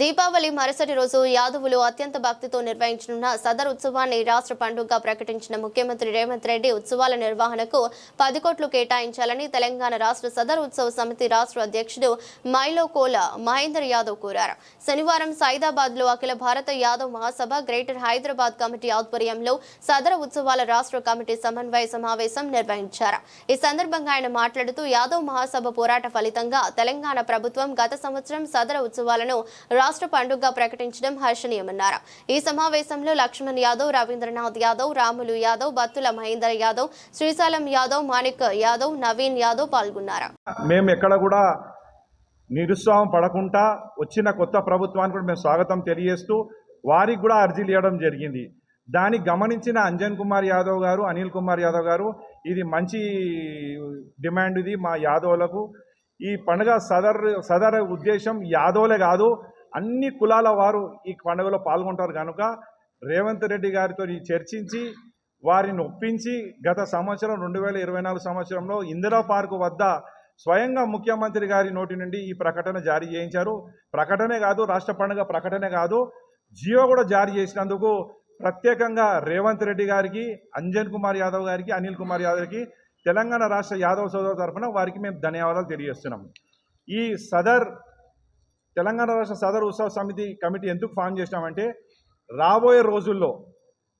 దీపావళి మరుసటి రోజు యాదవులు అత్యంత భక్తితో నిర్వహించనున్న సదర్ ఉత్సవాన్ని రాష్ట్ర పండుగగా ప్రకటించిన ముఖ్యమంత్రి రేవంత్ రెడ్డి ఉత్సవాల నిర్వహణకు పది కోట్లు కేటాయించాలని తెలంగాణ రాష్ట్ర సదర్ ఉత్సవ సమితి రాష్ట్ర అధ్యక్షుడు మైలో కోల మహేందర్ యాదవ్ కోరారు. శనివారం సైదాబాద్లో అఖిల భారత యాదవ్ మహాసభ గ్రేటర్ హైదరాబాద్ కమిటీ ఆధ్వర్యంలో సదర ఉత్సవాల రాష్ట్ర కమిటీ సమన్వయ సమావేశం నిర్వహించారు. ఈ సందర్భంగా ఆయన మాట్లాడుతూ యాదవ్ మహాసభ పోరాట ఫలితంగా తెలంగాణ ప్రభుత్వం గత సంవత్సరం సదర ఉత్సవాలను రాష్ట్ర పండుగగా ప్రకటించడం హర్షణీయమన్నారు. ఈ సమావేశంలో లక్ష్మణ్ యాదవ్ రవీంద్రనాథ్ యాదవ్ రాములు యాదవ్ బత్తుల మహేందర్ యాదవ్ శ్రీశైలం యాదవ్ మాణిక్ యాదవ్ నవీన్ యాదవ్ పాల్గొన్నారు. మేము ఎక్కడ కూడా నిరుత్సాహం పడకుండా వచ్చిన కొత్త ప్రభుత్వానికి కూడా మేము స్వాగతం తెలియజేస్తూ వారికి కూడా అర్జీలు ఇవ్వడం జరిగింది. దాన్ని గమనించిన అంజన్ కుమార్ యాదవ్ గారు అనిల్ కుమార్ యాదవ్ గారు ఇది మంచి డిమాండ్ ఇది మా యాదవులకు. ఈ పండుగ సదర్ సదర్ ఉద్దేశం యాదవులే కాదు అన్ని కులాల వారు ఈ పండుగలో పాల్గొంటారు కనుక రేవంత్ రెడ్డి గారితో చర్చించి వారిని ఒప్పించి గత సంవత్సరం రెండు వేల ఇరవై నాలుగు సంవత్సరంలో ఇందిరా పార్కు వద్ద స్వయంగా ముఖ్యమంత్రి గారి నోటి నుండి ఈ ప్రకటన జారీ చేయించారు. ప్రకటనే కాదు రాష్ట్ర పండుగ ప్రకటనే కాదు జియో కూడా జారీ చేసినందుకు ప్రత్యేకంగా రేవంత్ రెడ్డి గారికి అంజన్ కుమార్ యాదవ్ గారికి అనిల్ కుమార్ యాదవ్కి తెలంగాణ రాష్ట్ర యాదవ్ సోదరు తరఫున వారికి మేము ధన్యవాదాలు తెలియజేస్తున్నాం. ఈ సదర్ తెలంగాణ రాష్ట్ర సదరు ఉత్సవ సమితి కమిటీ ఎందుకు ఫామ్ చేసినామంటే రాబోయే రోజుల్లో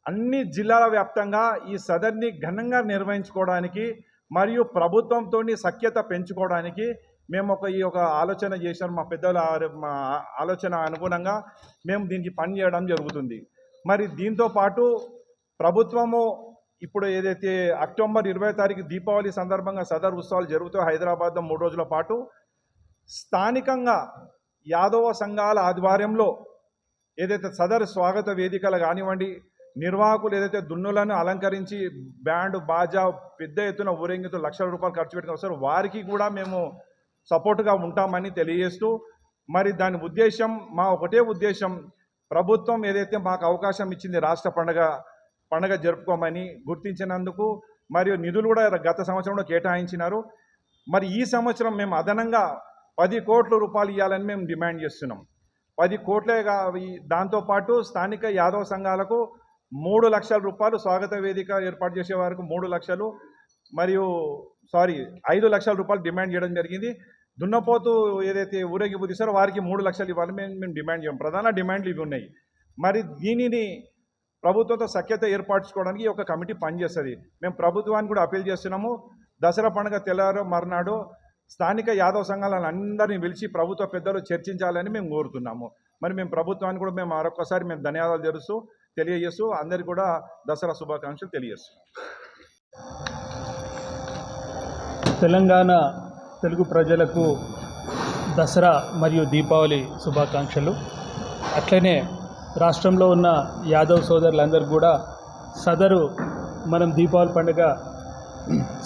అన్ని జిల్లాల వ్యాప్తంగా ఈ సదర్ని ఘనంగా నిర్వహించుకోవడానికి మరియు ప్రభుత్వంతో సఖ్యత పెంచుకోవడానికి మేము ఒక ఈ ఒక ఆలోచన చేశారు మా పెద్దల మా ఆలోచన అనుగుణంగా మేము దీనికి పని చేయడం జరుగుతుంది. మరి దీంతో పాటు ప్రభుత్వము ఇప్పుడు ఏదైతే అక్టోబర్ ఇరవై తారీఖు దీపావళి సందర్భంగా సదర్ ఉత్సవాలు జరుగుతాయి హైదరాబాద్లో మూడు రోజుల పాటు స్థానికంగా యాదవ సంఘాల ఆధ్వర్యంలో ఏదైతే సదర్ స్వాగత వేదికలు కానివ్వండి నిర్వాహకులు ఏదైతే దున్నులను అలంకరించి బ్యాండ్ బాజా పెద్ద ఎత్తున ఊరేగింతూ లక్షల రూపాయలు ఖర్చు పెట్టుకుని వస్తారు వారికి కూడా మేము సపోర్ట్గా ఉంటామని తెలియజేస్తూ మరి దాని ఉద్దేశం మా ఒకటే ఉద్దేశం ప్రభుత్వం ఏదైతే మాకు అవకాశం ఇచ్చింది రాష్ట్ర పండగ పండగ జరుపుకోమని గుర్తించినందుకు మరియు నిధులు కూడా గత సంవత్సరంలో కేటాయించినారు. మరి ఈ సంవత్సరం మేము అదనంగా పది కోట్ల రూపాయలు ఇవ్వాలని మేము డిమాండ్ చేస్తున్నాం. పది కోట్లే దాంతోపాటు స్థానిక యాదవ సంఘాలకు మూడు లక్షల రూపాయలు స్వాగత వేదిక ఏర్పాటు చేసే వారికి మూడు లక్షలు మరియు సారీ ఐదు లక్షల రూపాయలు డిమాండ్ చేయడం జరిగింది. దున్నపోతు ఏదైతే ఊరేగింపు తీస్తారో వారికి మూడు లక్షలు ఇవ్వాలి మేము మేము డిమాండ్ చేయం. ప్రధాన డిమాండ్లు ఇవి ఉన్నాయి. మరి దీనిని ప్రభుత్వంతో సఖ్యత ఏర్పరచుకోవడానికి ఈ ఒక కమిటీ పనిచేస్తుంది. మేము ప్రభుత్వాన్ని కూడా అప్పీల్ చేస్తున్నాము. దసరా పండుగ తెల్లారో మర్నాడు స్థానిక యాదవ సంఘాలను అందరినీ పిలిచి ప్రభుత్వ పెద్దలు చర్చించాలని మేము కోరుతున్నాము. మరి మేము ప్రభుత్వానికి కూడా మేము మరొకసారి మేము ధన్యవాదాలు తెలుస్తూ తెలియజేస్తూ అందరికీ కూడా దసరా శుభాకాంక్షలు తెలియజేస్తాం. తెలంగాణ తెలుగు ప్రజలకు దసరా మరియు దీపావళి శుభాకాంక్షలు. అట్లనే రాష్ట్రంలో ఉన్న యాదవ్ సోదరులందరూ కూడా సదరు మనం దీపావళి పండుగ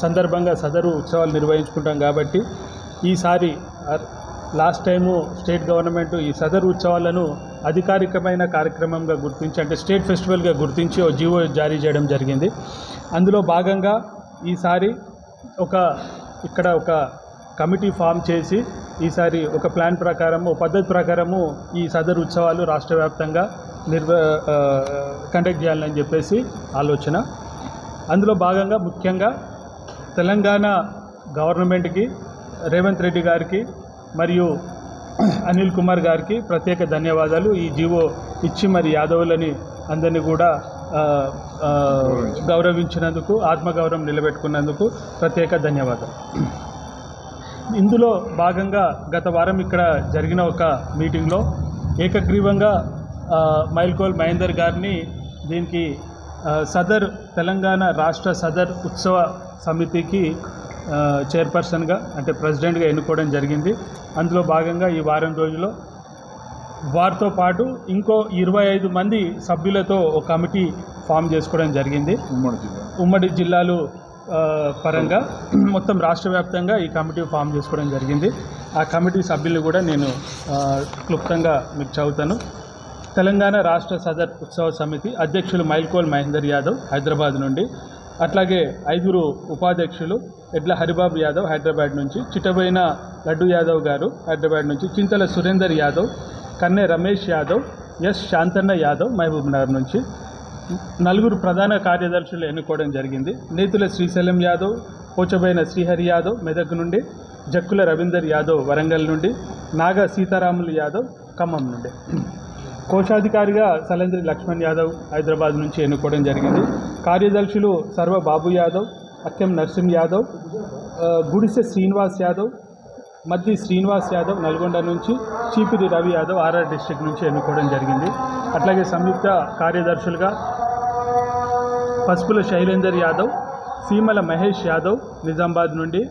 సందర్భంగా సదరు ఉత్సవాలు నిర్వహించుకుంటాం కాబట్టి ఈసారి లాస్ట్ టైము స్టేట్ గవర్నమెంట్ ఈ సదరు ఉత్సవాలను అధికారికమైన కార్యక్రమంగా గుర్తించి అంటే స్టేట్ ఫెస్టివల్గా గుర్తించి ఓ జీవో జారీ చేయడం జరిగింది. అందులో భాగంగా ఈసారి ఒక ఇక్కడ ఒక కమిటీ ఫామ్ చేసి ఈసారి ఒక ప్లాన్ ప్రకారము పద్ధతి ప్రకారము ఈ సదరు ఉత్సవాలు రాష్ట్ర వ్యాప్తంగా నిర్వ కండక్ట్ చేయాలని చెప్పేసి ఆలోచన. అందులో భాగంగా ముఖ్యంగా తెలంగాణ గవర్నమెంట్కి రేవంత్ రెడ్డి గారికి మరియు అనిల్ కుమార్ గారికి ప్రత్యేక ధన్యవాదాలు. ఈ జీవో ఇచ్చి మరి యాదవులని అందరినీ కూడా గౌరవించినందుకు ఆత్మగౌరవం నిలబెట్టుకున్నందుకు ప్రత్యేక ధన్యవాదాలు. ఇందులో భాగంగా గత వారం ఇక్కడ జరిగిన ఒక మీటింగ్లో ఏకగ్రీవంగా మైల్కోల్ మహేందర్ గారిని దీనికి సదర్ తెలంగాణ రాష్ట్ర సదర్ ఉత్సవ సమితికి చైర్పర్సన్గా అంటే ప్రెసిడెంట్గా ఎన్నుకోవడం జరిగింది. అందులో భాగంగా ఈ వారం రోజుల్లో వారితో పాటు ఇంకో ఇరవై ఐదు మంది సభ్యులతో ఒక కమిటీ ఫామ్ చేసుకోవడం జరిగింది. ఉమ్మడి జిల్లాలు ఆ, పరంగా మొత్తం రాష్ట్ర వ్యాప్తంగా ఈ కమిటీ ఫామ్ చేసుకోవడం జరిగింది. ఆ కమిటీ సభ్యులు కూడా నేను క్లుప్తంగా మీకు చదువుతాను. తెలంగాణ రాష్ట్ర సదర్ ఉత్సవ సమితి అధ్యక్షులు మైల్కోల్ మహేందర్ యాదవ్ హైదరాబాద్ నుండి అట్లాగే ఐదుగురు ఉపాధ్యక్షులు ఎడ్ల హరిబాబు యాదవ్ హైదరాబాద్ నుంచి చిట్టబోయిన లడ్డు యాదవ్ గారు హైదరాబాద్ నుంచి చింతల సురేందర్ యాదవ్ కన్నె రమేష్ యాదవ్ ఎస్ శాంతన్న యాదవ్ మహబూబ్ నగర్ నుంచి. నలుగురు ప్రధాన కార్యదర్శులు ఎన్నుకోవడం జరిగింది. నేతుల శ్రీశైలం యాదవ్ పోచబైన శ్రీహరి యాదవ్ మెదక్ నుండి జక్కుల రవీందర్ యాదవ్ వరంగల్ నుండి నాగ సీతారాములు యాదవ్ ఖమ్మం నుండి. కోశాధికారిగా సలంద్రి లక్ష్మణ్ యాదవ్ హైదరాబాద్ నుంచి ఎన్నుకోవడం జరిగింది. కార్యదర్శులు సర్వ బాబు యాదవ్ అక్కెం నర్సింహ్ యాదవ్ గుడిసె శ్రీనివాస్ యాదవ్ మద్ది శ్రీనివాస్ యాదవ్ నల్గొండ నుంచి చీపిరి రవి యాదవ్ ఆర్ఆర్ డిస్టిక్ నుంచి ఎన్నుకోవడం జరిగింది. అట్లాగే సంయుక్త కార్యదర్శులుగా పసుపుల శైలేందర్ యాదవ్ సీమల మహేష్ యాదవ్ నిజామాబాద్ నుండి